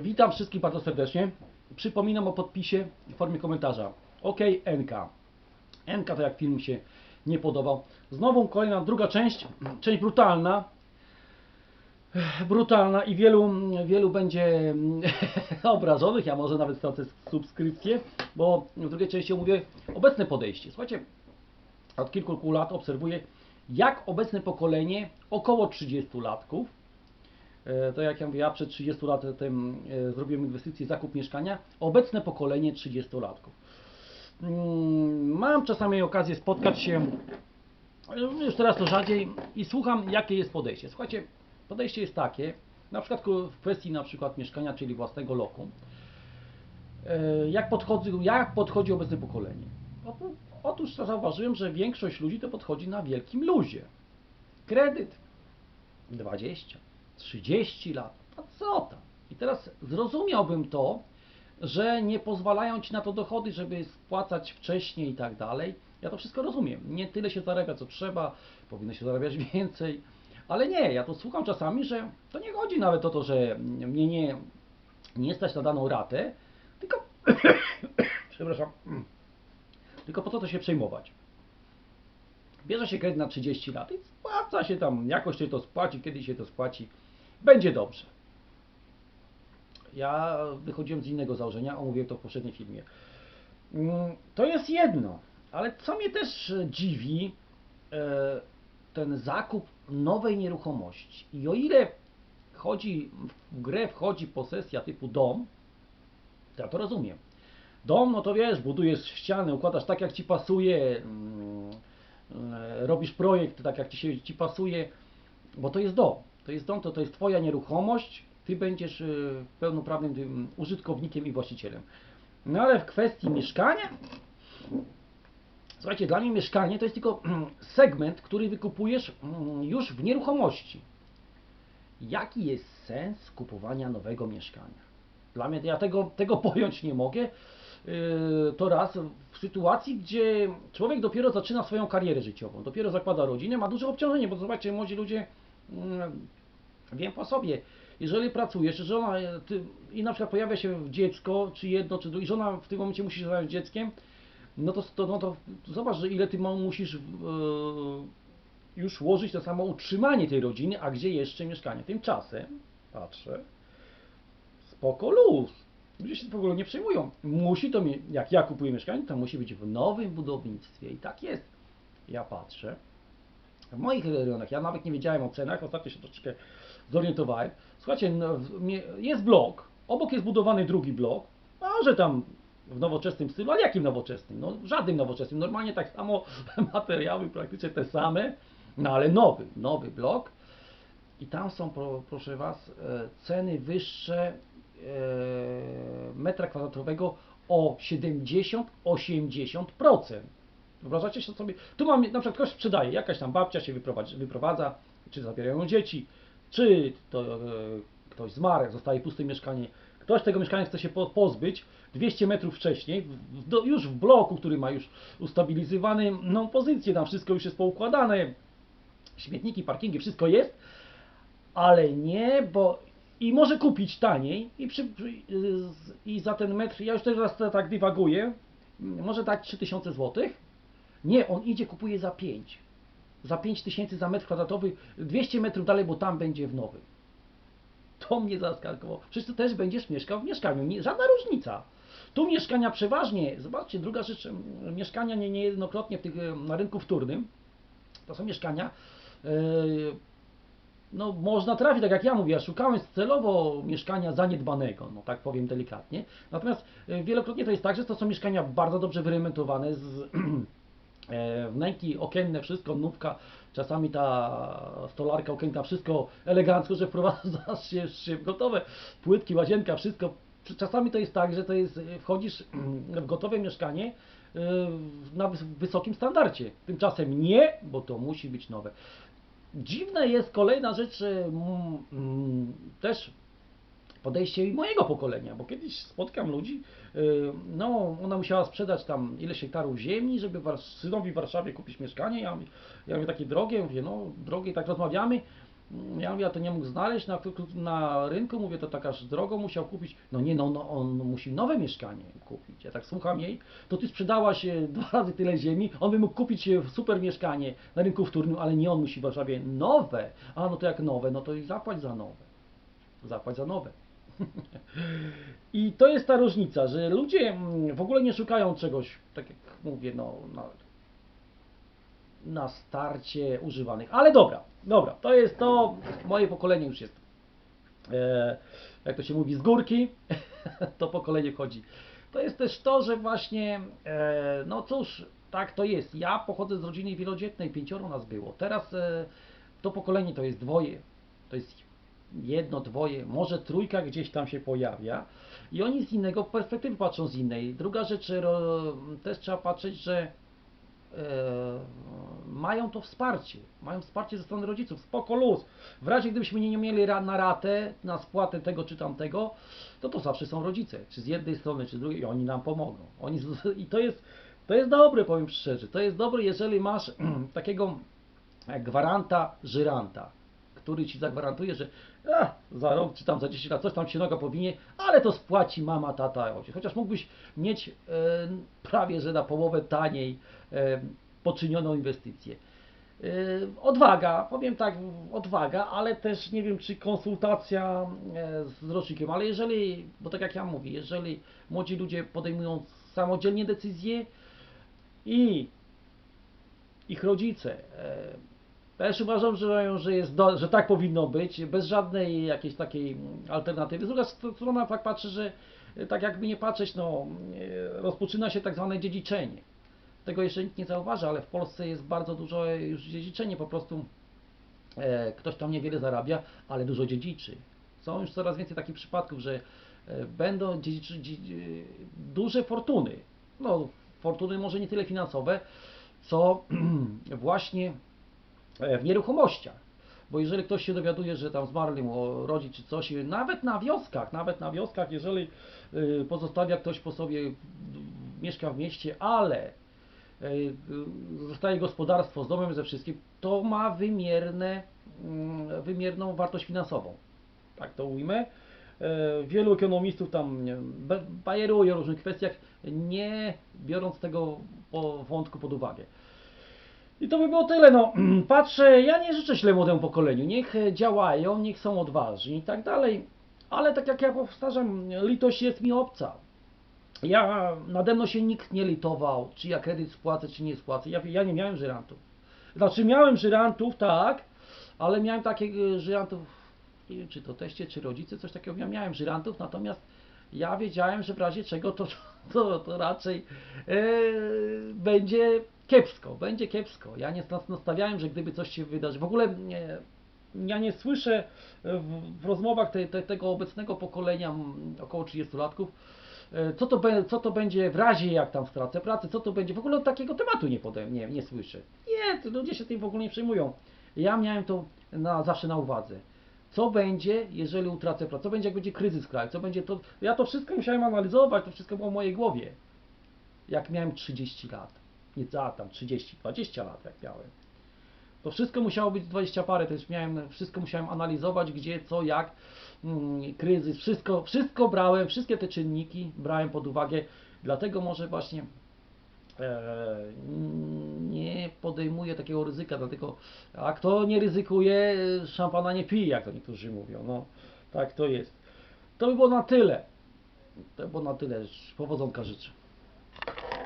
Witam wszystkich bardzo serdecznie. Przypominam o podpisie w formie komentarza. OK, NK. NK to jak film się nie podobał. Znowu kolejna druga część, część brutalna. Brutalna i wielu, wielu będzie obrażonych, ja może nawet stracę subskrypcję, bo w drugiej części omówię obecne podejście. Słuchajcie, od kilku lat obserwuję, jak obecne pokolenie, około 30 latków, e, to jak ja mówię, ja przed 30 latem e, zrobiłem inwestycję, zakup mieszkania, obecne pokolenie 30-latków. Mm, Mam czasami okazję spotkać się, e, już teraz to rzadziej, i słucham, jakie jest podejście. Słuchajcie, podejście jest takie, na przykład w kwestii na przykład mieszkania, czyli własnego lokum, jak podchodzi, jak podchodzi obecne pokolenie? Otóż zauważyłem, że większość ludzi to podchodzi na wielkim luzie. Kredyt 20, 30 lat, a co tam? I teraz zrozumiałbym to, że nie pozwalają ci na to dochody, żeby spłacać wcześniej i tak dalej. Ja to wszystko rozumiem. Nie tyle się zarabia, co trzeba, powinno się zarabiać więcej. Ale nie, ja to słucham czasami, że to nie chodzi nawet o to, że mnie nie, nie stać na daną ratę, tylko, przepraszam, tylko po co to się przejmować? Bierze się kredyt na 30 lat i spłaca się tam, jakoś się to spłaci, kiedyś się to spłaci, będzie dobrze. Ja wychodziłem z innego założenia, omówiłem to w poprzednim filmie. Mm, To jest jedno, ale co mnie też dziwi, e, ten zakup nowej nieruchomości. I o ile chodzi, w grę wchodzi posesja typu dom, to ja to rozumiem. Dom, no to wiesz, budujesz ściany, układasz tak jak ci pasuje, mm, robisz projekt tak jak ci się ci pasuje, bo to jest dom. To jest dom, to, to jest twoja nieruchomość, ty będziesz e, pełnoprawnym użytkownikiem i właścicielem. No ale w kwestii mieszkania, słuchajcie, dla mnie mieszkanie to jest tylko segment, który wykupujesz mm, już w nieruchomości. Jaki jest sens kupowania nowego mieszkania? Dla mnie ja tego, tego pojąć nie mogę. Yy, To raz w sytuacji, gdzie człowiek dopiero zaczyna swoją karierę życiową, dopiero zakłada rodzinę, ma duże obciążenie, bo zobaczcie, młodzi ludzie, mm, wiem po sobie, jeżeli pracujesz, żona e, ty, i na przykład pojawia się dziecko, czy jedno, czy drugie, i żona w tym momencie musi się zająć dzieckiem, no to, to, no to zobacz, że ile ty musisz e, już łożyć na samo utrzymanie tej rodziny, a gdzie jeszcze mieszkanie. Tymczasem, patrzę, spoko luz. Ludzie się w ogóle nie przejmują. Musi to, mie- jak ja kupuję mieszkanie, to musi być w nowym budownictwie i tak jest. Ja patrzę, w moich rejonach, ja nawet nie wiedziałem o cenach, ostatnio się troszeczkę zorientowałem. Słuchajcie, no, jest blok, obok jest budowany drugi blok, może tam w nowoczesnym stylu, ale jakim nowoczesnym? No żadnym nowoczesnym, normalnie tak samo materiały praktycznie te same, no ale nowy, nowy blok. I tam są, pro, proszę Was, e, ceny wyższe metra kwadratowego o 70-80%. Wyobrażacie się sobie? Tu mam, na przykład ktoś sprzedaje, jakaś tam babcia się wyprowadzi, wyprowadza, czy zabierają dzieci, czy to e, ktoś zmarł, zostaje puste mieszkanie, ktoś tego mieszkania chce się po- pozbyć 200 metrów wcześniej, w, do, już w bloku, który ma już ustabilizowany, no pozycję, tam wszystko już jest poukładane, śmietniki, parkingi, wszystko jest, ale nie, bo i może kupić taniej i, przy, i za ten metr, ja już teraz tak dywaguję, może tak 3000 zł. Nie, on idzie, kupuje za 5. Za 5 tysięcy za metr kwadratowy, 200 metrów dalej, bo tam będzie w nowym. To mnie zaskakowało. Przecież ty też będziesz mieszkał w mieszkaniu, nie, żadna różnica. Tu mieszkania przeważnie, zobaczcie, druga rzecz, mieszkania nie, niejednokrotnie w tych, na rynku wtórnym, to są mieszkania, e, no można trafić, tak jak ja mówię, ja szukałem celowo mieszkania zaniedbanego, no tak powiem delikatnie. Natomiast e, wielokrotnie to jest tak, że to są mieszkania bardzo dobrze wyremontowane, z e, wnęki okienne, wszystko, nówka, czasami ta stolarka okienka, wszystko elegancko, że wprowadzasz się, się gotowe, płytki, łazienka, wszystko. Czasami to jest tak, że to jest, e, wchodzisz w gotowe mieszkanie na wys- wysokim standardzie. Tymczasem nie, bo to musi być nowe. Dziwna jest kolejna rzecz, mm, mm, też podejście mojego pokolenia, bo kiedyś spotkam ludzi, y, no ona musiała sprzedać tam ileś hektarów ziemi, żeby synowi w Warszawie kupić mieszkanie, ja, ja mówię takie drogie, mówię no drogie, tak rozmawiamy, Ja mówię, to nie mógł znaleźć na, na rynku, mówię, to tak aż drogo musiał kupić. No nie, no, no on musi nowe mieszkanie kupić. Ja tak słucham jej, to ty sprzedałaś dwa razy tyle ziemi, on by mógł kupić super mieszkanie na rynku wtórnym, ale nie on musi w Warszawie nowe. A no to jak nowe, no to i zapłać za nowe. Zapłać za nowe. I to jest ta różnica, że ludzie mm, w ogóle nie szukają czegoś, tak jak mówię, no, na, na starcie używanych. Ale dobra, dobra, to jest to, moje pokolenie już jest, e, jak to się mówi, z górki, to pokolenie chodzi. To jest też to, że właśnie, e, no cóż, tak to jest. Ja pochodzę z rodziny wielodzietnej, pięcioro nas było. Teraz e, to pokolenie to jest dwoje, to jest jedno, dwoje, może trójka gdzieś tam się pojawia i oni z innego perspektywy patrzą z innej. Druga rzecz, ro, też trzeba patrzeć, że mają to wsparcie, mają wsparcie ze strony rodziców, spoko luz. W razie gdybyśmy nie mieli na ratę, na spłatę tego czy tamtego, to to zawsze są rodzice, czy z jednej strony, czy z drugiej. I oni nam pomogą. Oni, I to jest, to jest dobre, powiem szczerze, to jest dobre, jeżeli masz takiego e, gwaranta, żyranta, który ci zagwarantuje, że a, za rok czy tam za 10 lat coś tam się noga powinie, ale to spłaci mama, tata, ojciec. Chociaż mógłbyś mieć e, prawie że na połowę taniej e, poczynioną inwestycję. E, odwaga, powiem tak, odwaga, ale też nie wiem, czy konsultacja z rocznikiem, ale jeżeli, bo tak jak ja mówię, jeżeli młodzi ludzie podejmują samodzielnie decyzje i ich rodzice e, też uważam, że, że, jest do, że tak powinno być, bez żadnej jakiejś takiej alternatywy. Z drugiej strony tak patrzę, że e, tak jakby nie patrzeć, no, e, rozpoczyna się tak zwane dziedziczenie. Tego jeszcze nikt nie zauważa, ale w Polsce jest bardzo dużo e, już dziedziczenie, po prostu e, ktoś tam niewiele zarabia, ale dużo dziedziczy. Są już coraz więcej takich przypadków, że e, będą dziedziczy, dziedziczy, duże fortuny. No, fortuny może nie tyle finansowe, co właśnie e, w nieruchomościach. Bo jeżeli ktoś się dowiaduje, że tam zmarli mu rodzic czy coś, nawet na wioskach, nawet na wioskach, jeżeli y, pozostawia ktoś po sobie, mieszka w mieście, ale y, y, zostaje gospodarstwo z domem ze wszystkim, to ma wymierne, mm, wymierną wartość finansową. Tak to ujmę. E, Wielu ekonomistów tam bajeruje o różnych kwestiach, nie biorąc tego wątku pod uwagę. I to by było tyle. No, patrzę, ja nie życzę źle młodemu pokoleniu. Niech e, działają, niech są odważni i tak dalej. Ale tak jak ja powtarzam, litość jest mi obca. Ja, nade mną się nikt nie litował, czy ja kredyt spłacę, czy nie spłacę. Ja, ja nie miałem żyrantów. Znaczy miałem żyrantów, tak, ale miałem takich e, żyrantów, nie wiem czy to teście, czy rodzice, coś takiego. Ja miałem żyrantów, natomiast ja wiedziałem, że w razie czego to, to, to raczej e, będzie kiepsko, będzie kiepsko. Ja nie nas- nastawiałem, że gdyby coś się wydarzy, w ogóle nie, ja nie słyszę w, w rozmowach te, te, tego obecnego pokolenia, około 30-latków, e, co to, be, co to będzie w razie, jak tam stracę pracę, co to będzie, w ogóle takiego tematu nie, podej- nie, nie słyszę. Nie, ludzie się tym w ogóle nie przejmują. Ja miałem to na, zawsze na uwadze. Co będzie, jeżeli utracę pracę? Co będzie, jak będzie kryzys kraju? Co będzie to? Ja to wszystko musiałem analizować, to wszystko było w mojej głowie. Jak miałem 30 lat. Nie za tam 30, 20 lat jak miałem. To wszystko musiało być 20 parę, już miałem, wszystko musiałem analizować, gdzie, co, jak, mm, kryzys, wszystko, wszystko brałem, wszystkie te czynniki brałem pod uwagę, dlatego może właśnie nie podejmuję takiego ryzyka, dlatego, a kto nie ryzykuje, szampana nie pije, jak to niektórzy mówią, no, tak to jest. To by było na tyle, to by było na tyle, powodzonka życzę.